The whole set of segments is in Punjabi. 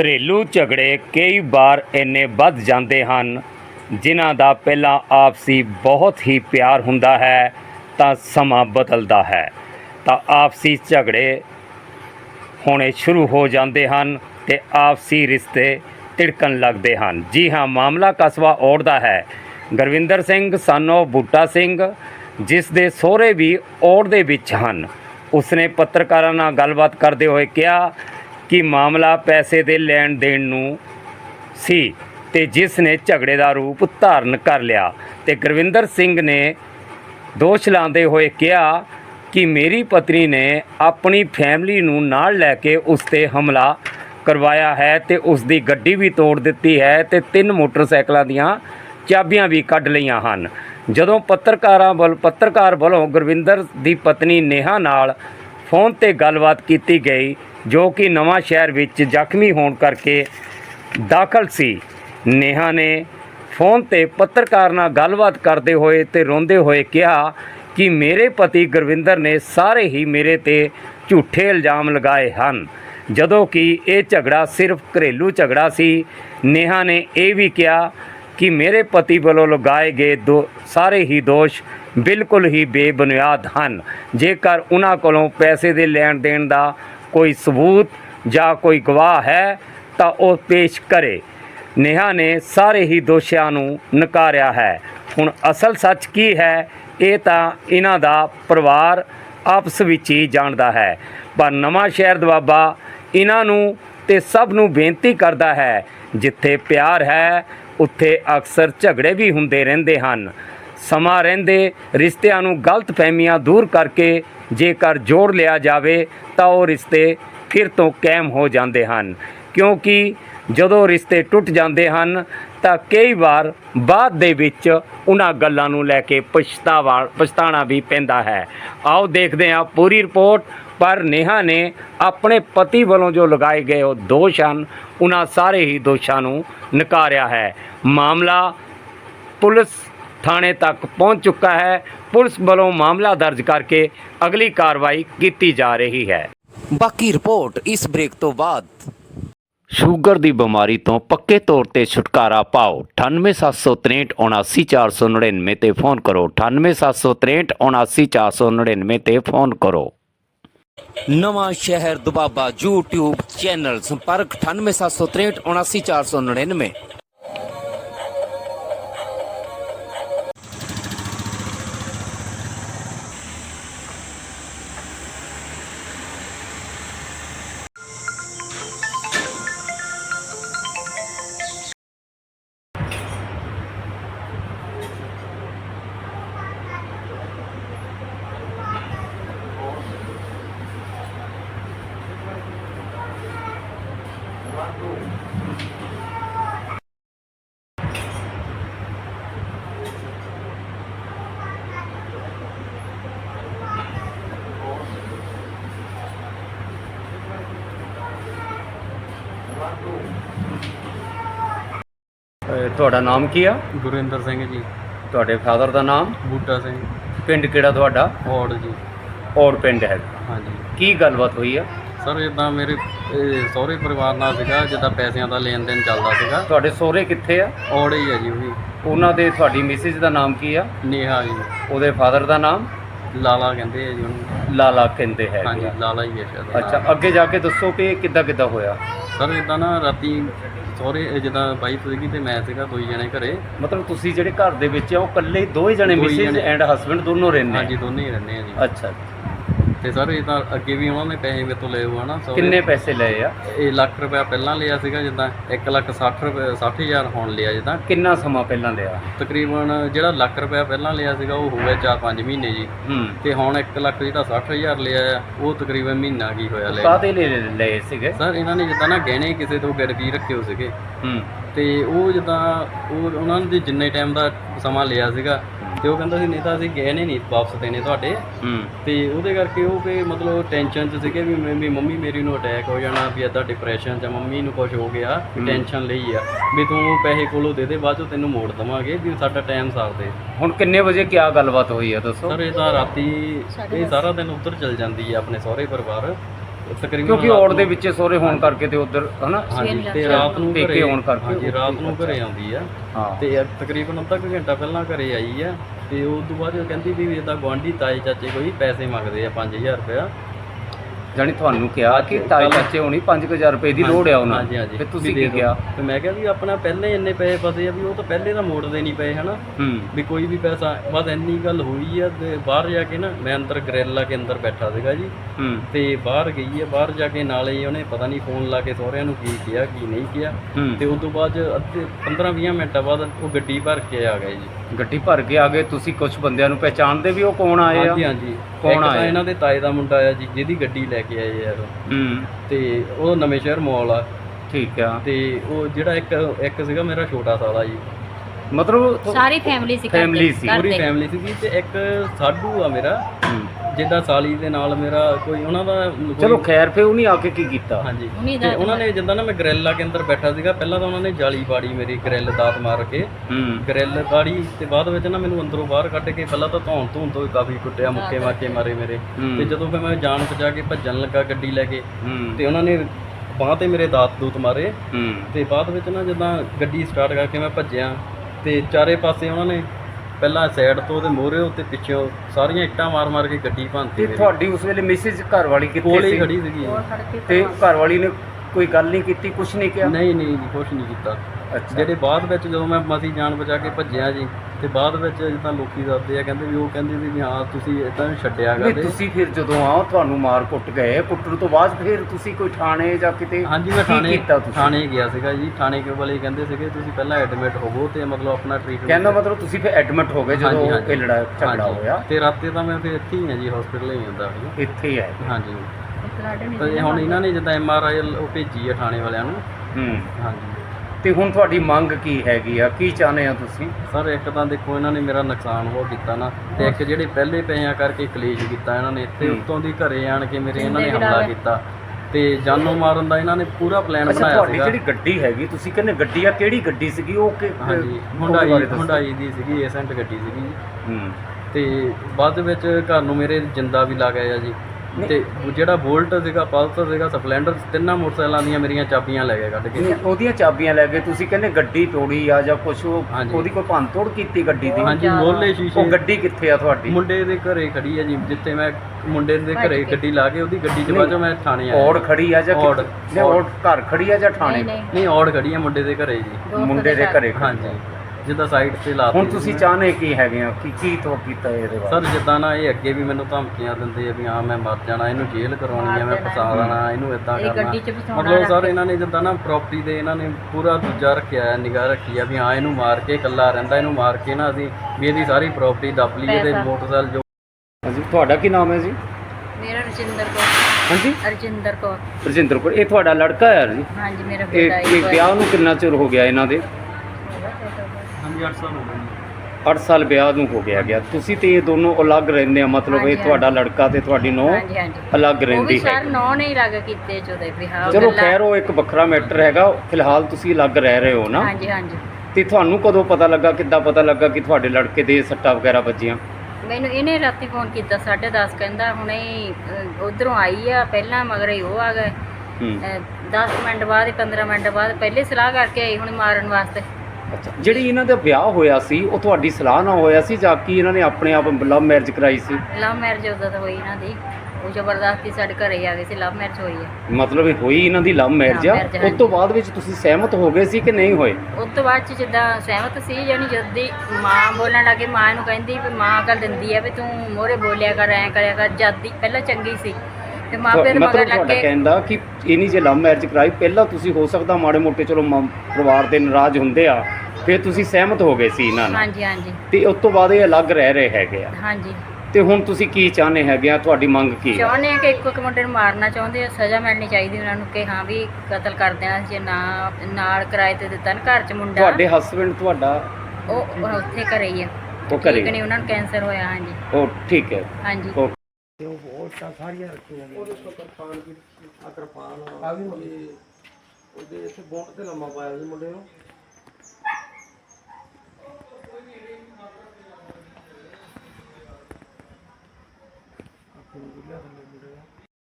ਘਰੇਲੂ ਝਗੜੇ ਕਈ ਵਾਰ ਇੰਨੇ ਵੱਧ ਜਾਂਦੇ ਹਨ, ਜਿਨ੍ਹਾਂ ਦਾ ਪਹਿਲਾਂ ਆਪਸੀ ਬਹੁਤ ਹੀ ਪਿਆਰ ਹੁੰਦਾ ਹੈ, ਤਾਂ ਸਮਾਂ ਬਦਲਦਾ ਹੈ। ਤਾਂ ਆਪਸੀ ਝਗੜੇ ਹੋਣੇ ਸ਼ੁਰੂ ਹੋ ਜਾਂਦੇ ਹਨ ਤੇ ਆਪਸੀ ਰਿਸ਼ਤੇ ਤਿੜਕਣ ਲੱਗਦੇ ਹਨ। ਜੀ ਹਾਂ, ਮਾਮਲਾ ਕਸਬਾ ਔੜ ਦਾ ਹੈ। ਗੁਰਵਿੰਦਰ ਸਿੰਘ, ਸਾਨੋ ਬੂਟਾ ਸਿੰਘ, ਜਿਸ ਦੇ ਸਹੁਰੇ ਵੀ ਔੜ ਦੇ ਵਿੱਚ ਹਨ। ਉਸਨੇ ਪੱਤਰਕਾਰਾਂ ਨਾਲ ਗੱਲਬਾਤ ਕਰਦੇ ਹੋਏ ਕਿਹਾ ਕਿ ਮਾਮਲਾ ਪੈਸੇ ਦੇ ਲੈਣ ਦੇਣ ਨੂੰ ਸੀ ਤੇ ਜਿਸ ਨੇ ਝਗੜੇ ਦਾ ਰੂਪ ਧਾਰਨ ਕਰ ਲਿਆ ਤੇ ਗੁਰਵਿੰਦਰ ਸਿੰਘ ਨੇ ਦੋਸ਼ ਲਾਉਂਦੇ ਹੋਏ ਕਿਹਾ ਕਿ ਮੇਰੀ ਪਤਨੀ ਨੇ ਆਪਣੀ ਫੈਮਿਲੀ ਨੂੰ ਨਾਲ ਲੈ ਕੇ ਉਸ ਤੇ ਹਮਲਾ ਕਰਵਾਇਆ ਹੈ ਤੇ ਉਸ ਦੀ ਗੱਡੀ ਵੀ ਤੋੜ ਦਿੱਤੀ ਹੈ ਤੇ ਤਿੰਨ ਮੋਟਰਸਾਈਕਲਾਂ ਦੀਆਂ ਚਾਬੀਆਂ ਵੀ ਕੱਢ ਲਈਆਂ ਹਨ। ਜਦੋਂ ਪੱਤਰਕਾਰਾਂ ਵੱਲ ਪੱਤਰਕਾਰ ਵੱਲੋਂ ਗੁਰਵਿੰਦਰ ਦੀ ਪਤਨੀ ਨੇਹਾ ਨਾਲ ਫੋਨ ਤੇ ਗੱਲਬਾਤ ਕੀਤੀ ਗਈ ਜੋ ਕਿ ਨਵਾਂ ਸ਼ਹਿਰ ਵਿੱਚ ਜ਼ਖਮੀ ਹੋਣ ਕਰਕੇ ਦਾਖਲ ਸੀ। ਨੇਹਾ ਨੇ ਫੋਨ ਤੇ ਪੱਤਰਕਾਰ ਨਾਲ ਗੱਲਬਾਤ ਕਰਦੇ ਹੋਏ ਤੇ ਰੋਂਦੇ ਹੋਏ ਕਿਹਾ ਕਿ ਮੇਰੇ ਪਤੀ ਗੁਰਵਿੰਦਰ ਨੇ ਸਾਰੇ ਹੀ ਮੇਰੇ ਤੇ ਝੂਠੇ ਇਲਜ਼ਾਮ ਲਗਾਏ ਹਨ। ਜਦੋਂ ਕਿ ਇਹ ਝਗੜਾ ਸਿਰਫ ਘਰੇਲੂ ਝਗੜਾ ਸੀ, ਨੇਹਾ ਨੇ ਇਹ ਵੀ ਕਿਹਾ ਕਿ ਮੇਰੇ ਪਤੀ ਵੱਲੋਂ ਲਗਾਏ ਗਏ ਦੋ ਸਾਰੇ ਹੀ ਦੋਸ਼ ਬਿਲਕੁਲ ਹੀ ਬੇਬੁਨਿਆਦ ਹਨ। ਜੇਕਰ ਉਹਨਾਂ ਕੋਲੋਂ ਪੈਸੇ ਦੇ ਲੈਣ ਦੇਣ ਦਾ ਕੋਈ ਸਬੂਤ ਜਾਂ ਕੋਈ ਗਵਾਹ ਹੈ, ਤਾਂ ਉਹ ਪੇਸ਼ ਕਰੇ। ਨੇਹਾ ਨੇ ਸਾਰੇ ਹੀ ਦੋਸ਼ੀਆਂ ਨੂੰ ਨਕਾਰਿਆ ਹੈ। ਹੁਣ ਅਸਲ ਸੱਚ ਕੀ ਹੈ, ਇਹ ਤਾਂ ਇਹਨਾਂ ਦਾ ਪਰਿਵਾਰ ਆਪਸ ਵਿੱਚ ਹੀ ਜਾਣਦਾ ਹੈ। ਪਰ ਨਵਾਂ ਸ਼ਹਿਰ ਦਵਾਬਾ ਇਹਨਾਂ ਨੂੰ ਤੇ ਸਭ ਨੂੰ ਬੇਨਤੀ ਕਰਦਾ ਹੈ, ਜਿੱਥੇ ਪਿਆਰ ਹੈ, ਉੱਥੇ ਅਕਸਰ ਝਗੜੇ ਵੀ ਹੁੰਦੇ ਰਹਿੰਦੇ ਹਨ। ਸਮਾਂ ਰਹਿੰਦੇ ਰਿਸ਼ਤਿਆਂ ਨੂੰ ਗਲਤ ਫਹਿਮੀਆਂ ਦੂਰ ਕਰਕੇ ਜੇਕਰ ਜੋੜ ਲਿਆ ਜਾਵੇ ਤਾਂ ਉਹ ਰਿਸ਼ਤੇ ਫਿਰ ਤੋਂ ਕਾਇਮ ਹੋ ਜਾਂਦੇ ਹਨ। ਕਿਉਂਕਿ ਜਦੋਂ ਰਿਸ਼ਤੇ ਟੁੱਟ ਜਾਂਦੇ ਹਨ ਤਾਂ ਕਈ ਵਾਰ ਬਾਅਦ ਦੇ ਵਿੱਚ ਉਹਨਾਂ ਗੱਲਾਂ ਨੂੰ ਲੈ ਕੇ ਪਛਤਾਵਾ ਪਛਤਾਣਾ ਵੀ ਪੈਂਦਾ ਹੈ। ਆਓ ਦੇਖਦੇ ਹਾਂ ਪੂਰੀ ਰਿਪੋਰਟ, ਪਰ ਨੇਹਾ ਨੇ ਆਪਣੇ ਪਤੀ ਵੱਲੋਂ ਜੋ ਲਗਾਏ ਗਏ ਉਹ ਦੋਸ਼ ਹਨ, ਉਹਨਾਂ ਸਾਰੇ ਹੀ ਦੋਸ਼ਾਂ ਨੂੰ ਨਕਾਰਿਆ ਹੈ। ਮਾਮਲਾ ਪੁਲਿਸ ਥਾਣੇ ਤੱਕ ਪਹੁੰਚ ਚੁੱਕਾ ਹੈ ਪੁਲਿਸ ਵੱਲੋਂ ਮਾਮਲਾ ਦਰਜ ਕਰਕੇ ਅਗਲੀ ਕਾਰਵਾਈ ਕੀਤੀ ਜਾ ਰਹੀ ਹੈ ਬਾਕੀ ਰਿਪੋਰਟ ਇਸ ਬ੍ਰੇਕ ਤੋਂ ਬਾਅਦ ਸ਼ੂਗਰ ਦੀ ਬਿਮਾਰੀ ਤੋਂ ਪੱਕੇ ਤੌਰ ਤੇ ਛੁਟਕਾਰਾ ਪਾਓ 9876379499 ਤੇ ਫੋਨ ਕਰੋ 9876379499 ਤੇ ਫੋਨ ਕਰੋ ਨਵਾਂ ਸ਼ਹਿਰ ਦੁਬਾਬਾ YouTube ਚੈਨਲ ਸੰਪਰਕ 9876379499 ਤੁਹਾਡਾ ਨਾਮ ਕੀ ਆ? ਗੁਰਿੰਦਰ ਸਿੰਘ ਜੀ। ਤੁਹਾਡੇ ਫਾਦਰ ਦਾ ਨਾਮ? ਬੂਟਾ ਸਿੰਘ। ਪਿੰਡ ਕਿਹੜਾ ਤੁਹਾਡਾ? ਔੜ ਜੀ। ਔਰ ਪਿੰਡ ਹੈ। ਹਾਂਜੀ। ਕੀ ਗੱਲਬਾਤ ਹੋਈ ਆ? ਸਰ ਇਦਾਂ ਮੇਰੇ ਇਹ ਸਹੁਰੇ ਪਰਿਵਾਰ ਨਾਲ ਸੀਗਾ ਜਿੱਦਾਂ ਪੈਸਿਆਂ ਦਾ ਲੈਣ ਦੇਣ ਚੱਲਦਾ ਸੀਗਾ। ਤੁਹਾਡੇ ਸਹੁਰੇ ਕਿੱਥੇ ਆ? ਔੜ ਹੀ ਹੈ ਜੀ ਉਹ। ਵੀ ਉਹਨਾਂ ਦੇ ਤੁਹਾਡੀ ਮਿਸਿਸ ਦਾ ਨਾਮ ਕੀ ਆ? ਨੇਹਾ ਜੀ। ਉਹਦੇ ਫਾਦਰ ਦਾ ਨਾਮ? ਲਾਲਾ ਕਹਿੰਦੇ ਆ ਜੀ ਉਹਨੂੰ। ਲਾਲਾ ਕਹਿੰਦੇ ਹੈ ਹਾਂਜੀ ਲਾਲਾ ਹੀ ਹੈ ਸ਼ਾਇਦ ਅੱਛਾ ਅੱਗੇ ਜਾ ਕੇ ਦੱਸੋ ਕਿ ਇਹ ਕਿੱਦਾਂ ਕਿੱਦਾਂ ਹੋਇਆ? ਸਰ ਇਦਾਂ ਨਾ ਰਾਤੀ ਸਹੁਰੇ ਜਿੱਦਾਂ ਵਾਈਫ ਸੀਗੀ ਤੇ ਮੈਂ ਸੀਗਾ ਦੋ ਹੀ ਜਣੇ ਘਰੇ। ਮਤਲਬ ਤੁਸੀਂ ਜਿਹੜੇ ਘਰ ਦੇ ਵਿੱਚ ਆ ਉਹ ਇਕੱਲੇ ਹੀ ਦੋ ਹੀ ਜਣੇ ਦੋ ਹੀ ਮਿਸਿਸ ਜਣੇ। ਐਂਡ ਹਸਬੰਡ ਦੋਨੋਂ ਰਹਿੰਦੇ ਆ? ਹਾਂਜੀ ਦੋਨੇ ਹੀ ਰਹਿੰਦੇ ਆ ਜੀ। ਅੱਛਾ। ਤੇ ਸਰ ਇਹ ਤਾਂ ਅੱਗੇ ਵੀ ਉਹਨਾਂ ਨੇ ਪੈਸੇ ਮੇਰੇ ਤੋਂ ਲਏ ਹੋਆ ਨਾ ਸਹੁਰੇ। ਕਿੰਨੇ ਪੈਸੇ ਲਏ ਆ? ਇਹ ਲੱਖ ਰੁਪਇਆ ਪਹਿਲਾਂ ਲਿਆ ਸੀਗਾ ਜਿੱਦਾਂ 1 ਲੱਖ 60 ਰੁਪਏ 60000 ਹੁਣ ਲਿਆ ਜਿੱਦਾਂ। ਕਿੰਨਾ ਸਮਾਂ ਪਹਿਲਾਂ ਲਿਆ? ਤਕਰੀਬਨ ਜਿਹੜਾ ਲੱਖ ਰੁਪਇਆ ਪਹਿਲਾਂ ਲਿਆ ਸੀਗਾ ਉਹ ਹੋ ਗਿਆ 4-5 ਮਹੀਨੇ ਜੀ। ਹੂੰ। ਤੇ ਹੁਣ 1 ਲੱਖ ਜਿਹੜਾ 60000 ਲਿਆ ਆ ਉਹ ਤਕਰੀਬਨ ਮਹੀਨਾ ਕੀ ਹੋਇਆ ਲੈ ਕਾਹਦੇ ਲਈ ਲਏ ਸੀਗੇ? ਸਰ ਇਹਨਾਂ ਨੇ ਜਿੱਦਾਂ ਨਾ ਗਹਿਣੇ ਕਿਸੇ ਤੋਂ ਗਿਰਵੀ ਰੱਖੇ ਹੋ ਸੀਗੇ। ਹੂੰ। ਤੇ ਉਹ ਜਿੱਦਾਂ ਉਹ ਉਹਨਾਂ ਨੇ ਜਿੰਨੇ ਟਾਈਮ ਦਾ ਸਮਾਂ ਲਿਆ ਸੀਗਾ ਤੇ ਉਹ ਕਹਿੰਦਾ ਸੀ ਨਹੀਂ ਤਾਂ ਅਸੀਂ ਗਹਿਣੇ ਨਹੀਂ ਵਾਪਸ ਦੇਣੇ ਤੁਹਾਡੇ। ਹੂੰ। ਤੇ ਉਹਦੇ ਕਰਕੇ ਉਹ ਵੀ ਮਤਲਬ ਟੈਨਸ਼ਨ 'ਚ ਸੀਗੇ ਵੀ ਮੈਂ- ਵੀ ਮੰਮੀ ਮੇਰੀ ਨੂੰ ਅਟੈਕ ਹੋ ਜਾਣਾ ਵੀ ਏਦਾਂ ਡਿਪਰੈਸ਼ਨ 'ਚ ਮੰਮੀ ਨੂੰ ਕੁਝ ਹੋ ਗਿਆ ਵੀ ਟੈਨਸ਼ਨ ਲਈ ਆ। ਵੀ ਤੂੰ ਪੈਸੇ ਕੋਲੋਂ ਦੇ ਦੇ ਬਾਅਦ 'ਚੋਂ ਤੈਨੂੰ ਮੋੜ ਦਵਾਂਗੇ ਵੀ ਸਾਡਾ ਟਾਈਮ ਸਾਰ ਦੇ। ਹੁਣ ਕਿੰਨੇ ਵਜੇ ਕੀ ਗੱਲਬਾਤ ਹੋਈ ਆ ਦੱਸੋ? ਸਰ ਇਹ ਤਾਂ ਰਾਤੀ ਇਹ ਸਾਰਾ ਦਿਨ ਉੱਧਰ ਚਲ ਜਾਂਦੀ ਹੈ ਆਪਣੇ ਸਹੁਰੇ ਪਰਿਵਾਰ। ਤਕਰੀਬਨ ਕਿਉਂਕਿ ਔੜ ਦੇ ਵਿੱਚ ਸੋਰੇ ਹੋਣ ਕਰਕੇ ਤੇ ਉਧਰ ਹਨਾ? ਹਾਂਜੀ। ਤੇ ਰਾਤ ਨੂੰ ਪੇਕੇ ਘਰੇ ਹੋਣ ਕਰਕੇ ਹਾਂਜੀ ਰਾਤ ਨੂੰ ਘਰੇ ਆਉਂਦੀ ਆ। ਤੇ ਯਾਰ ਤਕਰੀਬਨ ਅੱਧਾ ਕੁ ਘੰਟਾ ਪਹਿਲਾਂ ਘਰੇ ਆਈ ਆ ਤੇ ਉਸ ਤੋਂ ਬਾਅਦ ਉਹ ਕਹਿੰਦੀ ਵੀ ਇਹਦਾ ਗੁਆਂਢੀ ਤਾਏ ਚਾਚੇ ਕੋਈ ਪੈਸੇ ਮੰਗਦੇ ਆ 5000 ਰੁਪਇਆ। ਜਾਨੀ ਤੁਹਾਨੂੰ ਕਿਹਾ ਕਿ ਤਾਈ ਚਾਚੇ ਹੋਣੀ 5000 ਰੁਪਏ ਦੀ ਲੋੜ ਆ ਉਹਨਾਂ ਹਾਂਜੀ ਹਾਂਜੀ। ਤੇ ਤੁਸੀਂ ਕੀ। ਕਿਹਾ? ਤੇ ਮੈਂ ਕਿਹਾ ਵੀ ਆਪਣਾ ਪਹਿਲੇ ਇੰਨੇ ਪੈਸੇ ਫਸੇ ਆ ਵੀ ਉਹ ਤਾਂ ਪਹਿਲੇ ਤਾਂ ਮੋੜਦੇ ਨਹੀਂ ਪਏ ਹਨਾ? ਵੀ ਕੋਈ ਵੀ ਪੈਸਾ ਬਸ ਇੰਨੀ ਗੱਲ ਹੋਈ ਆ ਤੇ ਬਾਹਰ ਜਾ ਕੇ ਨਾ ਮੈਂ ਅੰਦਰ ਗ੍ਰਿਲ ਕੇ ਅੰਦਰ ਬੈਠਾ ਸੀਗਾ ਜੀ। ਤੇ ਬਾਹਰ ਗਈ ਹੈ ਬਾਹਰ ਜਾ ਕੇ ਨਾਲੇ ਉਹਨੇ ਪਤਾ ਨਹੀਂ ਫੋਨ ਲਾ ਕੇ ਸਹੁਰਿਆਂ ਨੂੰ ਕੀ ਕਿਹਾ ਕੀ ਨਹੀਂ ਕਿਹਾ। ਤੇ ਉਸ ਤੋਂ ਬਾਅਦ 'ਚ ਅੱਧੇ 15-20 ਮਿੰਟਾਂ ਬਾਅਦ ਉਹ ਗੱਡੀ ਭਰ ਕੇ ਆ ਗਏ ਜੀ। ਗੱਡੀ ਭਰ ਕੇ ਆ ਗਏ ਤੁਸੀਂ ਕੁਝ ਬੰਦਿਆਂ ਨੂੰ ਪਹਿਚਾਣਦੇ ਵੀ ਉਹ ਕੌਣ ਆਏ ਆ? ਹਾਂਜੀ ਹਾਂਜੀ। ਕੌਣ ਇੱਕ ਤਾਂ ਆਏ? ਇਹਨਾਂ ਦੇ ਤਾਏ ਦਾ ਮੁੰਡਾ ਆ ਜੀ ਜਿਹਦੀ ਗੱਡੀ ਲੈ ਕੇ ਆਏ ਯਾਰ ਹੂੰ। ਤੇ ਉਹ ਨਵੇਂ ਸ਼ਹਿਰ ਮੌਲ ਆ। ਠੀਕ ਆ। ਤੇ ਉਹ ਜਿਹੜਾ ਇੱਕ ਇੱਕ ਸੀਗਾ ਮੇਰਾ ਛੋਟਾ ਸਾਲਾ ਜੀ। ਮਤਲਬ ਸਾਰੀ ਫੈਮਿਲੀ ਸੀ ਘਰ ਦੇ- Family ਸੀ, ਘਰ ਪੂਰੀ ਦੇ। ਫੈਮਿਲੀ ਸੀਗੀ ਤੇ ਇੱਕ ਸਾਡੂ ਆ ਮੇਰਾ। ਜਿੱਦਾਂ ਸਾਲੀ ਦੇ ਨਾਲ ਮੇਰਾ ਕੋਈ ਉਹਨਾਂ ਦਾ ਕੋਈ- ਚਲੋ ਖੈਰ ਫੇ ਉਹਨੇ ਆ ਕੇ ਕੀ ਕੀਤਾ? ਹਾਂਜੀ। ਉਹਨੇ ਤੇ ਦਾਤ ਉਹਨਾਂ ਨੇ ਜਿੱਦਾਂ ਨਾ ਮੈਂ ਗ੍ਰਿਲ ਲਾ ਕੇ ਅੰਦਰ ਬੈਠਾ ਸੀਗਾ ਪਹਿਲਾਂ ਤਾਂ ਉਹਨਾਂ ਨੇ ਜਾਲੀ ਪਾੜੀ ਮੇਰੀ ਗ੍ਰਿਲ ਦਾਤ ਮਾਰ ਕੇ ਹੂੰ। ਗ੍ਰਿਲ ਪਾੜੀ ਤੇ ਬਾਅਦ ਵਿੱਚ ਨਾ ਮੈਨੂੰ ਅੰਦਰੋਂ ਬਾਹਰ ਕੱਢ ਕੇ ਪਹਿਲਾਂ ਤਾਂ ਧੌਣ ਧੂਣ ਤੋਂ ਵੀ ਕਾਫੀ ਕੁੱਟਿਆ ਮੁੱਕੇ ਮਾਕੇ ਮਾਰੇ ਮੇਰੇ। ਹੂੰ। ਤੇ ਜਦੋਂ ਫਿਰ ਮੈਂ ਜਾਨ ਬਚਾ ਕੇ ਭੱਜਣ ਲੱਗਾ ਗੱਡੀ ਲੈ ਕੇ ਹੂੰ। ਤੇ ਉਹਨਾਂ ਨੇ ਬਾਹ ਤੇ ਮੇਰੇ ਦਾਤ ਦੂਤ ਮਾਰੇ। ਹੂੰ। ਤੇ ਬਾਅਦ ਵਿੱਚ ਨਾ ਜਦੋਂ ਗੱਡੀ ਸਟਾਰਟ ਕਰਕੇ ਮੈਂ ਭੱਜਿਆ ਤੇ ਚਾਰੇ ਪਾਸੇ ਉਹਨਾਂ ਨੇ ਪਹਿਲਾਂ ਸਾਈਡ ਤੋਂ ਤੇ ਮੋਹਰੇ ਉੱਤੇ ਪਿੱਛੋਂ ਸਾਰੀਆਂ ਇੱਟਾਂ ਮਾਰ ਮਾਰ ਕੇ ਗੱਡੀ ਭੰਨਤੀ ਤੇ ਮੇਰੀ। ਤੁਹਾਡੀ ਉਸ ਵੇਲੇ ਮਿਸਿਸ ਘਰ ਵਾਲੀ ਕਿੱਥੇ ਕੋਲੇ ਹੀ ਸੀ? ਖੜੀ ਸੀਗੀ। ਤੇ ਘਰ ਵਾਲੀ ਨੇ ਕੋਈ ਗੱਲ ਨਹੀਂ ਕੀਤੀ ਕੁਝ ਨਹੀਂ ਕਿਹਾ? ਨਹੀਂ ਨਹੀਂ ਜੀ ਕੁਛ ਨਹੀਂ ਕੀਤਾ। ਅੱਛਾ। ਜਿਹੜੇ ਬਾਅਦ ਵਿੱਚ ਜਦੋਂ ਮੈਂ ਮਸੀ ਜਾਨ ਬਚਾ ਕੇ ਭੱਜਿਆ ਜੀ ਤੇ ਬਾਅਦ ਵਿੱਚ ਜਿੱਦਾਂ ਲੋਕੀ ਦੱਸਦੇ ਆ ਕਹਿੰਦੇ ਵੀ ਉਹ ਕਹਿੰਦੇ ਵੀ ਹਾਂ ਤੁਸੀਂ ਇਦਾਂ ਛੱਡਿਆ ਨਹੀਂ ਕਰਦੇ। ਤੁਸੀਂ ਫਿਰ ਜਦੋਂ ਆ ਤੁਹਾਨੂੰ ਮਾਰ ਕੁੱਟ ਗਏ ਕੁੱਟਣ ਤੋਂ ਬਾਅਦ ਫਿਰ ਤੁਸੀਂ ਕੋਈ ਥਾਣੇ ਜਾਂ ਕਿਤੇ ਹਾਂਜੀ ਮੈਂ ਕੀ ਥਾਣੇ ਕੀਤਾ ਤੁਸੀਂ? ਥਾਣੇ ਗਿਆ ਸੀਗਾ ਜੀ ਥਾਣੇ ਕੇ ਵਾਲੇ ਕਹਿੰਦੇ ਸੀਗੇ ਤੁਸੀਂ ਪਹਿਲਾਂ ਐਡਮਿਟ ਹੋਵੋ ਤੇ ਮਤਲਬ ਆਪਣਾ ਟ੍ਰੀਟਮੈਂਟ ਕਹਿੰਦਾ ਮਤਲਬ ਤੁਸੀਂ ਫਿਰ ਐਡਮਿਟ ਹੋ ਗਏ ਜਦੋਂ ਹਾਂਜੀ, ਹਾਂਜੀ। ਇਹ ਲੜਾ ਝਗੜਾ। ਹੋਇਆ। ਤੇ ਰਾਤੇ ਤਾਂ ਮੈਂ ਫਿਰ ਇੱਥੇ ਹੀ ਹਾਂ ਜੀ ਹਸਪੀਟਲ ਹੀ ਹੁੰਦਾ ਸੀ ਇੱਥੇ ਹੀ ਹੈ ਹਾਂਜੀ। ਤੇ ਹੁਣ ਇਹਨਾਂ ਨੇ ਜਿੱਦਾਂ ਐਮ ਆਰ ਆਈ ਉਹ ਭੇਜੀ ਆ ਥਾਣੇ ਵਾਲਿਆਂ ਨੂੰ। ਹੂੰ। ਹਾਂਜੀ। ਤੇ ਹੁਣ ਤੁਹਾਡੀ ਮੰਗ ਕੀ ਹੈਗੀ ਆ ਕੀ ਚਾਹੁੰਦੇ ਆ ਤੁਸੀਂ ਸਰ ਇੱਕ ਤਾਂ ਦੇਖੋ ਇਹਨਾਂ ਨੇ ਮੇਰਾ ਨੁਕਸਾਨ ਬਹੁਤ ਕੀਤਾ ਨਾ ਤੇ ਇੱਕ ਜਿਹੜੇ ਪਹਿਲੇ ਪੈਸਿਆਂ ਕਰਕੇ ਕਲੇਸ਼ ਕੀਤਾ ਇਹਨਾਂ ਨੇ ਤੇ ਹੂੰ। ਉੱਤੋਂ ਦੀ ਘਰੇ ਆਣ ਕੇ ਮੇਰੇ ਇਹਨਾਂ ਨੇ ਹਮਲਾ। ਕੀਤਾ ਤੇ ਜਾਨੋਂ ਮਾਰਨ ਦਾ ਇਹਨਾਂ ਨੇ ਪੂਰਾ ਪਲਾਨ ਅੱਛਾ ਬਣਾਇਆ ਤੁਹਾਡੀ ਸੀਗਾ ਜਿਹੜੀ ਗੱਡੀ ਹੈਗੀ ਤੁਸੀਂ ਕਹਿੰਦੇ ਗੱਡੀ ਆ ਕਿਹੜੀ ਗੱਡੀ ਸੀਗੀ ਉਹ ਕਿ ਹਾਂਜੀ ਹੁੰਡਾਈ। ਹੁੰਡਾਈ ਦੀ ਸੀਗੀ ਏਸੈਂਟ ਗੱਡੀ ਸੀਗੀ ਜੀ। ਹੂੰ ਤੇ ਬਾਅਦ ਵਿੱਚ ਘਰ ਨੂੰ ਮੇਰੇ ਜਿੰਦਾ ਵੀ ਲੱਗ ਗਿਆ ਜੀ ਤੇ ਜਿਹੜਾ ਬੋਲਟ ਸੀਗਾ ਪਲਸਰ ਸੀਗਾ ਸਪਲੈਂਡਰ ਤਿੰਨਾਂ ਮੋਟਰਸਾਈਕਲਾਂ ਦੀਆਂ ਮੇਰੀਆਂ ਚਾਬੀਆਂ ਲੈ ਗਏ ਕੱਢ ਕੇ। ਨਹੀਂ, ਉਹਦੀਆਂ ਚਾਬੀਆਂ ਲੈ ਕੇ ਤੁਸੀਂ ਕਹਿੰਦੇ ਗੱਡੀ ਤੋੜੀ ਆ ਜਾਂ ਕੁਝ ਹਾਂਜੀ। ਉਹਦੀ ਕੋਈ ਭੰਨ ਤੋੜ ਕੀਤੀ ਗੱਡੀ ਦੀ? ਹਾਂਜੀ ਮੋਲੇ ਉਹ ਸ਼ੀਸ਼ੇ ਗੱਡੀ ਕਿੱਥੇ ਆ ਤੁਹਾਡੀ? ਮੁੰਡੇ ਦੇ ਘਰੇ ਖੜੀ ਹੈ ਜੀ ਜਿੱਥੇ ਮੈਂ ਮੁੰਡੇ ਦੇ ਘਰੇ ਗੱਡੀ ਲਾ ਕੇ ਉਹਦੀ ਗੱਡੀ 'ਚ ਬਾਅਦ ਮੈਂ ਥਾਣੇ ਆਇਆ। ਔੜ ਖੜੀ ਆ ਜਾਂ ਔੜ। ਕਿੱਥੇ? ਨਹੀਂ ਔੜ। ਘਰ ਖੜੀ ਆ ਜਾਂ ਥਾਣੇ? ਨਹੀਂ ਨਹੀਂ। ਔੜ ਖੜੀ ਹੈ ਮੁੰਡੇ ਦੇ ਘਰੇ ਜੀ। ਮੁੰਡੇ ਦੇ ਘਰ। ਖੜੀ। ਹਾਂਜੀ। ਜਿੱਦਾਂ ਸਾਈਡ ਤੇ ਲਾਤੀ ਹੁਣ ਤੁਸੀਂ ਚਾਹਨੇ ਕੀ ਹੈਗੇ ਆ ਕੀ ਕੀ ਤੋਂ ਕੀਤਾ ਇਹਦੇ ਬਾਰੇ? ਸਰ ਜਿੱਦਾਂ ਨਾ ਇਹ ਅੱਗੇ ਵੀ ਮੈਨੂੰ ਧਮਕੀਆਂ ਦਿੰਦੇ ਆ ਵੀ ਹਾਂ ਮੈਂ ਮਰ ਜਾਣਾ ਇਹਨੂੰ ਜੇਲ੍ਹ ਕਰਾਉਣੀ ਆ ਮੈਂ ਫਸਾ ਦੇਣਾ ਇਹਨੂੰ ਇਦਾਂ ਕਰਨਾ। ਮਤਲਬ ਸਰ ਇਹਨਾਂ ਨੇ ਜਿੱਦਾਂ ਨਾ ਪ੍ਰਾਪਰਟੀ ਦੇ ਇਹਨਾਂ ਨੇ ਪੂਰਾ ਦੂਜਾ ਰੱਖਿਆ ਹੈ ਨਿਗਾਹ ਰੱਖੀ ਆ ਵੀ ਹਾਂ ਇਹਨੂੰ ਮਾਰ ਕੇ ਇਕੱਲਾ ਰਹਿੰਦਾ ਇਹਨੂੰ ਮਾਰ ਕੇ ਨਾ ਅਸੀਂ ਵੀ ਇਹਦੀ ਸਾਰੀ ਪ੍ਰਾਪਰਟੀ ਦੱਬ ਲਈ ਇਹਦੇ। ਮੋਟਰਸਾਈਕਲ ਜੋ ਹਾਂਜੀ ਤੁਹਾਡਾ ਕੀ ਨਾਮ ਹੈ ਜੀ? ਮੇਰਾ ਰਜਿੰਦਰ ਕੌਰ। ਹਾਂਜੀ? ਰਜਿੰਦਰ ਕੌਰ। ਰਜਿੰਦਰ ਕੋਲ ਇਹ ਤੁਹਾਡਾ ਲੜਕਾ ਹੈ ਜੀ? ਹਾਂਜੀ ਮੇਰਾ ਬੇਟਾ ਇਹ ਇੱਕ ਵਿਆਹ ਨੂੰ ਕਿੰਨਾ ਚਿਰ ਹੋ ਗਿਆ ਇਹਨਾਂ ਦੇ? ਹਾਂਜੀ 8 ਸਾਲ ਹੋ ਗਏ 8 ਸਾਲ ਵਿਆਹ ਨੂੰ ਹੋ ਗਿਆ ਗਿਆ। ਤੁਸੀਂ ਤੇ ਇਹ ਦੋਨੋਂ ਅਲੱਗ ਰਹਿੰਦੇ ਆ ਮਤਲਬ ਇਹ ਹਾਂਜੀ, ਤੁਹਾਡਾ ਲੜਕਾ ਤੇ ਤੁਹਾਡੀ ਹਾਂਜੀ ਹਾਂਜੀ। ਅਲੱਗ ਉਹ ਵੀ ਰਹਿੰਦੀ ਹੈ। ਸਰ ਨੌ ਨਹੀਂ ਲੱਗ ਕੀਤੇ ਜੋਦੇ ਵਿਆਹ ਚਲੋ ਗੱਲਾਂ- ਖੈਰ ਉਹ ਇੱਕ ਵੱਖਰਾ ਮੈਟਰ ਹੈਗਾ। ਫਿਲਹਾਲ ਤੁਸੀਂ ਅਲੱਗ ਰਹਿ ਰਹੇ ਹੋ ਨਾ। ਹਾਂਜੀ ਹਾਂਜੀ। ਤੇ ਤੁਹਾਨੂੰ ਕਦੋਂ ਪਤਾ ਲੱਗਾ ਕਿੱਦਾਂ ਪਤਾ ਲੱਗਾ ਕਿ ਤੁਹਾਡੇ ਲੜਕੇ ਦੇ ਸੱਟਾਂ ਵਗੈਰਾ ਵੱਜੀਆਂ? ਮੈਨੂੰ ਇਹਨੇ ਰਾਤੀ ਫੋਨ ਕੀਤਾ 10:30 ਕਹਿੰਦਾ ਹੁਣੇ ਉਧਰੋਂ ਆਈ ਆ ਪਹਿਲਾਂ ਮਗਰ ਹੀ ਉਹ ਆ ਗਏ। ਹੂੰ। 10 ਮਿੰਟ ਬਾਅਦ 15 ਮਿੰਟ ਬਾਅਦ ਪਹਿਲੇ ਸਲਾਹ ਕਰਕੇ ਆਈ ਹੁਣ ਮਾਰਨ ਵਾਸਤੇ। ਜਿਹੜੀ ਇਹਨਾਂ ਦਾ ਵਿਆਹ ਹੋਇਆ ਸੀ ਉਹ ਤੁਹਾਡੀ ਸਲਾਹ ਨਾਲ ਹੋਇਆ ਸੀ ਜਾਂ ਕਿ ਇਹਨਾਂ ਨੇ ਆਪਣੇ ਆਪ ਲਵ ਮੈਰਿਜ ਕਰਾਈ ਸੀ? ਲਵ ਮੈਰਿਜ ਉਦੋਂ ਤਾਂ ਹੋਈ ਇਹਨਾਂ ਦੀ। ਉਹ ਜ਼ਬਰਦਸਤੀ ਸਾਡੇ ਘਰੇ ਆ ਗਏ ਸੀ ਲਵ ਮੈਰਿਜ ਹੋਈ ਹੈ ਮਤਲਬ ਇਹ ਹੋਈ ਇਹਨਾਂ ਦੀ ਲਵ ਮੈਰਿਜ ਆ? marriage, ਉਸ ਤੋਂ ਬਾਅਦ ਵਿੱਚ ਤੁਸੀਂ ਸਹਿਮਤ ਹੋ ਗਏ ਸੀ ਕਿ ਨਹੀਂ ਹੋਏ? ਉਸ ਤੋਂ ਬਾਅਦ ਚ ਜਿੱਦਾਂ ਸਹਿਮਤ ਸੀ ਯਾਨੀ ਜਦ ਦੀ ਮਾਂ ਬੋਲਣ ਲੱਗੇ ਮਾਂ ਨੂੰ ਕਹਿੰਦੀ ਵੀ ਮਾਂ ਗੱਲ ਦਿੰਦੀ ਆ ਵੀ ਤੂੰ ਮੋਰੇ ਬੋਲਿਆ ਕਰ ਐ ਕਰਿਆ ਕਰ ਜਦ ਦੀ ਪਹਿਲਾਂ ਚੰਗੀ ਸੀ। ਤੇ ਮਾਂ ਪਿਓ ਦੇ ਮਤਲਬ ਮਗਰ ਤੁਹਾਡਾ ਲੱਗੇ ਕਹਿੰਦਾ ਕਿ ਇਹਨੀ ਜੇ ਲਵ ਮੈਰਿਜ ਕਰਾਈ ਪਹਿਲਾਂ ਤੁਸੀਂ ਹੋ ਸਕਦਾ ਮਾੜੇ ਮੋਟੇ ਚਲੋ ਮ- ਪਰਿਵਾਰ ਦੇ ਨਾਰਾਜ਼ ਹੁੰਦੇ ਆ। ਫਿਰ ਤੁਸੀਂ ਸਹਿਮਤ ਹੋ ਗਏ ਸੀ ਇਹਨਾਂ ਨਾਲ? ਹਾਂਜੀ ਹਾਂਜੀ। ਤੇ ਉਸ ਤੋਂ ਬਾਅਦ ਇਹ ਅਲੱਗ ਰਹਿ ਰਹੇ ਹੈਗੇ ਆ। ਹਾਂਜੀ। ਤੇ ਹੁਣ ਤੁਸੀਂ ਕੀ ਚਾਹੁੰਦੇ ਹੈਗੇ ਆ? ਤੁਹਾਡੀ ਮੰਗ ਕੀ ਹੈ ਚਾਹੁੰਦੇ ਆ ਕਿ ਇੱਕੋ ਇੱਕ ਮੁੰਡੇ ਨੂੰ ਮਾਰਨਾ ਚਾਹੁੰਦੇ ਆ ਸਜ਼ਾ ਮਿਲਣੀ ਚਾਹੀਦੀ ਉਹਨਾਂ ਨੂੰ ਕਿ ਹਾਂ ਵੀ ਕਤਲ ਕਰ ਦੇਣਾ ਸੀ, ਜੇ ਨਾ ਨਾਲ ਕਿਰਾਏ ਤੇ ਦਿੱਤਾ ਨਾ ਘਰ ਚ ਮੁੰਡਾ। ਤੁਹਾਡੇ ਹਸਬੰਡ ਤੁਹਾਡਾ ਉਹ ਉਹ ਉੱਥੇ ਘਰੇ ਹੀ ਆ। ਉਹ ਘਰੇ ਠੀਕ ਨਹੀਂ ਉਹਨਾਂ ਨੂੰ ਕੈਂਸਰ ਹੋਇਆ ਹਾਂਜੀ। ਉਹ ਠੀਕ ਹੈ। ਹਾਂਜੀ। ਉਹ ਉਹਦੇ ਇੱਥੇ ਬੋਟ ਤੇ ਲੰਮਾ ਪਾਇਆ ਸੀ ਮੁੰਡੇ ਨੂੰ।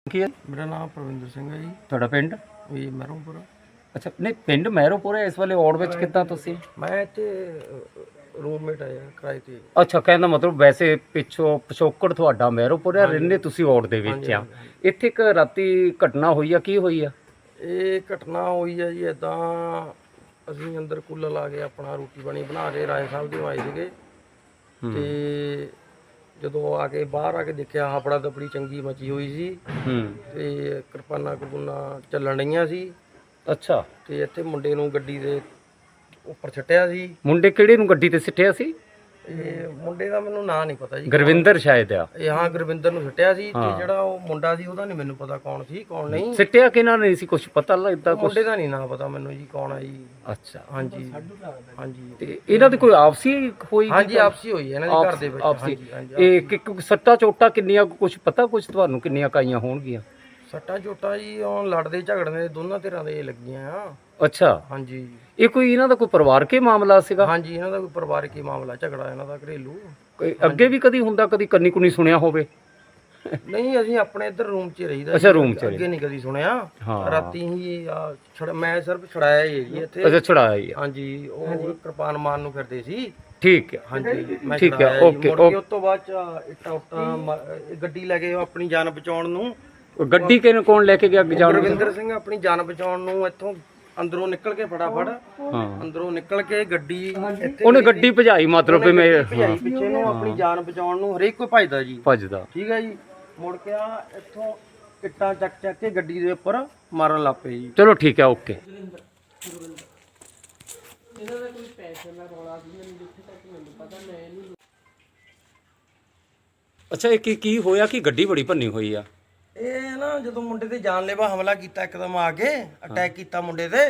ਕੀ ਹੈ? ਮੇਰਾ ਨਾਮ ਪ੍ਰਵਿੰਦਰ ਸਿੰਘ ਹੈ ਜੀ। ਤੁਹਾਡਾ ਪਿੰਡ? ਇਹ ਮਹਿਰੋਂਪੁਰ। ਅੱਛਾ ਨਹੀਂ ਪਿੰਡ ਮਹਿਰੋਪੁਰ ਹੈ ਇਸ ਵੇਲੇ ਔੜ ਵਿੱਚ ਕਿੱਦਾਂ ਤੁਸੀਂ? ਮੈਂ ਇੱਥੇ ਰੂਮਮੇਟ ਆਇਆ ਕਿਰਾਏ ਤੇ। ਅੱਛਾ ਕਹਿੰਦਾ ਮਤਲਬ ਵੈਸੇ ਪਿੱਛੋਂ ਪਿਛੋਕੜ ਤੁਹਾਡਾ ਮਹਿਰੋਪੁਰ ਹੈ ਰਹਿੰਦੇ ਤੁਸੀਂ ਔੜ ਦੇ ਵਿੱਚ ਆ। ਇੱਥੇ ਇੱਕ ਰਾਤੀ ਘਟਨਾ ਹੋਈ ਆ ਕੀ ਹੋਈ ਆ? ਇਹ ਘਟਨਾ ਹੋਈ ਹੈ ਜੀ ਇਦਾਂ ਅਸੀਂ ਅੰਦਰ ਕੂਲਰ ਲਾ ਕੇ ਆਪਣਾ ਰੋਟੀ ਪਾਣੀ ਬਣਾ ਕੇ ਰਾਏ ਸਾਹਿਬ ਦੇ ਆਏ ਸੀਗੇ। ਤੇ ਜਦੋਂ ਆ ਕੇ ਬਾਹਰ ਆ ਕੇ ਦੇਖਿਆ ਹਫੜਾ ਦਪੜੀ ਚੰਗੀ ਮਚੀ ਹੋਈ ਸੀ। ਹੂੰ। ਤੇ ਕਿਰਪਾਨਾਂ ਕਰਪੂਨਾ ਚੱਲਣ ਰਹੀਆਂ ਸੀ। ਅੱਛਾ। ਤੇ ਇੱਥੇ ਮੁੰਡੇ ਨੂੰ ਗੱਡੀ ਦੇ ਉੱਪਰ ਛੱਟਿਆ ਸੀ। ਮੁੰਡੇ ਕਿਹੜੇ ਨੂੰ ਗੱਡੀ ਤੇ ਸਿੱਟਿਆ ਸੀ? ਇਹ ਮੁੰਡੇ ਦਾ ਮੈਨੂੰ ਨਾਂ ਨਹੀਂ ਪਤਾ ਜੀ। ਗੁਰਵਿੰਦਰ ਸ਼ਾਇਦ ਆ। ਇਹ ਹਾਂ ਗੁਰਵਿੰਦਰ ਨੂੰ ਛੱਟਿਆ ਸੀ ਤੇ ਜਿਹੜਾ ਉਹ ਮੁੰਡਾ ਸੀ ਉਹਦਾ ਨਹੀਂ ਮੈਨੂੰ ਪਤਾ ਕੌਣ ਸੀ ਕੌਣ ਨਹੀਂ। ਸਿੱਟਿਆ ਕਿਹਨਾਂ ਨੇ ਸੀ ਕੁਝ ਪਤਾ ਲੱਗਦਾ ਕੁਝ ਮੁੰਡੇ ਦਾ ਨਹੀਂ ਨਾਂ ਪਤਾ ਮੈਨੂੰ ਜੀ ਕੌਣ ਆ ਜੀ। ਅੱਛਾ। ਹਾਂਜੀ। ਹਾਂਜੀ। ਤੇ ਇਹਨਾਂ ਦੀ ਕੋਈ ਆਪਸੀ ਹੋਈ ਹਾਂਜੀ ਆਪਸੀ ਹੋਈ ਹੈ ਇਹਨਾਂ ਦੇ ਘਰ ਦੇ ਵਿੱਚ। ਆਪਸੀ। ਹਾਂਜੀ ਹਾਂਜੀ ਇਹ ਕਿ ਕਿ- ਸੱਟਾ ਚੋਟਾ ਕਿੰਨੀਆਂ ਕੁਝ ਪਤਾ ਕੁਝ ਤੁਹਾਨੂੰ ਕਿੰਨੀਆਂ ਕਾਈਆਂ ਹੋਣਗੀਆਂ? ਸੱਟਾ ਚੋਟਾ ਜੀ ਉਹ ਲੜਦੇ ਝਗੜਦੇ ਦੋਨਾਂ ਧਿਰਾਂ ਦੇ ਲੱਗੀਆਂ ਆ। ਅੱਛਾ। ਹਾਂਜੀ। ਇਹ ਕੋਈ ਇਹਨਾਂ ਦਾ ਕੋਈ ਪਰਿਵਾਰਕ ਹੀ ਮਾਮਲਾ ਸੀਗਾ? ਹਾਂਜੀ ਇਹਨਾਂ ਦਾ ਕੋਈ ਪਰਿਵਾਰਕ ਹੀ ਮਾਮਲਾ ਝਗੜਾ ਇਹਨਾਂ ਦਾ ਘਰੇਲੂ। ਕੋਈ ਅੱਗੇ ਵੀ ਕਦੀ ਹੁੰਦਾ ਕਦੀ ਕੰਨੀ ਕੁਨੀ ਸੁਣਿਆ ਹੋਵੇ? ਨਹੀਂ ਅਸੀਂ ਆਪਣੇ ਇੱਧਰ ਰੂਮ 'ਚ ਹੀ ਰਹੀਦਾ ਅੱਛਾ, ਜੀ, room 'ਚ ਹੀ। ਅੱਗੇ ਨਹੀਂ ਕਦੀ ਸੁਣਿਆ। ਹਾਂ। ਰਾਤੀ ਹੀ ਆ, ਛੜ- ਮੈਂ ਸਿਰਫ ਛੜਾਇਆ ਹੀ ਹੈ ਜੀ ਇੱਥੇ। ਅੱਛਾ ਛੁਡਾਇਆ ਹੀ ਆ ਹਾਂਜੀ ਉਹ ਕਿਰਪਾਨ ਮਾਰਨ ਨੂੰ ਫਿਰਦੇ ਸੀ। ਠੀਕ ਹੈ। ਹਾਂਜੀ ਮੈਂ ਠੀਕ ਹੈ, ਛੁਡਾਇਆ ਜੀ। ਓਕੇ, ਮੁੜ ਕੇ ਉਸ ਤੋਂ ਬਾਅਦ ਚ ਇੱਟਾਂ ਉੱਟਾਂ ਮ- ਗੱਡੀ ਲੈ ਕੇ ਉਹ ਆਪਣੀ ਜਾਨ ਬਚਾਉਣ ਨੂੰ। ਗੱਡੀ ਕਿਹਨੂੰ ਕੌਣ ਲੈ ਕੇ ਗਿਆ ਜਾਣ ਗੁਰਵਿੰਦਰ ਸਿੰਘ ਆਪਣੀ ਜਾਨ ਬਚਾਉਣ ਨੂੰ ਇੱਥੋਂ ਅੰਦਰੋਂ ਨਿਕਲ ਕੇ ਫਟਾਫਟ। ਹਾਂ। ਅੰਦਰੋਂ ਨਿਕਲ ਕੇ ਗੱਡੀ ਇੱਥੇ ਉਹਨੇ ਗੱਡੀ ਭਜਾਈ ਮਤਲਬ ਵੀ ਮੈਂ ਭਜਾਈ ਪਿੱਛੇ ਨੂੰ ਆਪਣੀ ਜਾਨ ਬਚਾਉਣ ਨੂੰ ਹਰੇਕ ਕੋਈ ਭਜਦਾ ਜੀ। ਭੱਜਦਾ। ਠੀਕ ਹੈ ਜੀ। ਮੁੜ ਕੇ ਆ ਇੱਥੋਂ ਇੱਟਾਂ ਚੱਕ ਚੱਕ ਕੇ ਗੱਡੀ ਦੇ ਉੱਪਰ ਮਾਰਨ ਲੱਗ ਪਏ ਜੀ। ਚਲੋ ਠੀਕ ਹੈ ਓਕੇ। ਅੱਛਾ ਇਹ ਕੀ ਕੀ ਹੋਇਆ ਕਿ ਗੱਡੀ ਬੜੀ ਭੰਨੀ ਹੋਈ ਆ? ਜਦੋਂ ਮੁੰਡੇ ਤੇ ਜਾਨਲੇਵਾ ਹਮਲਾ ਕੀਤਾ ਇੱਕਦਮ ਆ ਕੇ ਅਟੈਕ ਕੀਤਾ ਮੁੰਡੇ ਤੇ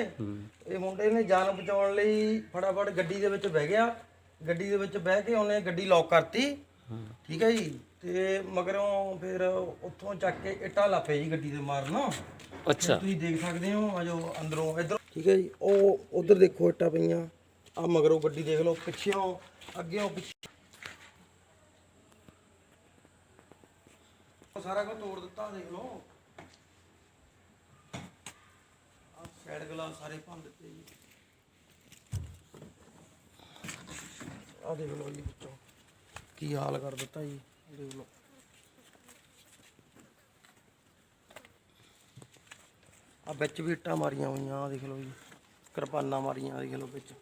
ਇਹ ਮੁੰਡੇ ਨੇ ਜਾਨ ਬਚਾਉਣ ਲਈ ਫਟਾਫਟ ਗੱਡੀ ਦੇ ਵਿੱਚ ਬਹਿ ਗਿਆ। ਗੱਡੀ ਦੇ ਵਿੱਚ ਬਹਿ ਕੇ ਉਹਨੇ ਗੱਡੀ ਲੌਕ ਕਰਤੀ। ਠੀਕ ਹੈ ਜੀ? ਤੇ ਮਗਰੋਂ ਫਿਰ ਉੱਥੋਂ ਚੱਕ ਕੇ ਇੱਟਾਂ ਲਾਪੇ ਜੀ ਗੱਡੀ ਦੇ ਮਾਰਨ। ਅੱਛਾ। ਤੁਸੀਂ ਦੇਖ ਸਕਦੇ ਹੋ ਆ ਜੋ ਅੰਦਰੋਂ ਇਧਰ। ਠੀਕ ਹੈ ਜੀ? ਉਹ ਉਧਰ ਦੇਖੋ ਇੱਟਾਂ ਪਈਆਂ। ਆ ਮਗਰੋਂ ਗੱਡੀ ਦੇਖ ਲਓ ਪਿੱਛੇੋਂ ਅੱਗੇੋਂ ਪਿੱਛੇ। ਉਹ ਸਾਰਾ ਕੁਝ ਤੋੜ ਦਿੱਤਾ ਦੇਖ ਲਓ। ਆ ਗਲਾਸ ਸਾਰੇ ਭੰਨ ਦਿੱਤੇ ਜੀ। ਆ ਦੇਖ ਲਓ ਜੀ ਵਿੱਚੋਂ ਕੀ ਹਾਲ ਕਰ ਦਿੱਤਾ ਜੀ। ਦੇਖ ਲਓ। ਆ ਵਿੱਚ ਵੀ ਇੱਟਾਂ ਮਾਰੀਆਂ ਹੋਈਆਂ ਆ ਦੇਖ ਲਓ ਜੀ। ਕਿਰਪਾਨਾਂ ਮਾਰੀਆਂ ਦੇਖ ਲਓ ਵਿੱਚ।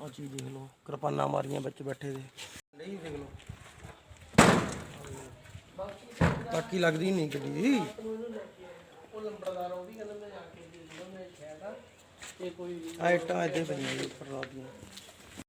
ਆ ਚੀਜ਼ ਦੇਖ ਲਓ, ਕਿਰਪਾਨਾਂ ਮਾਰੀਆਂ ਵਿੱਚ ਬੈਠੇ ਦੇ। ਨਹੀਂ ਦੇਖ ਲਓ। ਬਾਕੀ ਲੱਗਦੀ ਨਹੀਂ ਗੱਡੀ। ਆਈਟਾਂ ਆ ਇੱਟਾਂ ਇੱਥੇ ਪਈਆਂ ਜੀ ਉੱਪਰ ਰਾਤ ਦੀਆਂ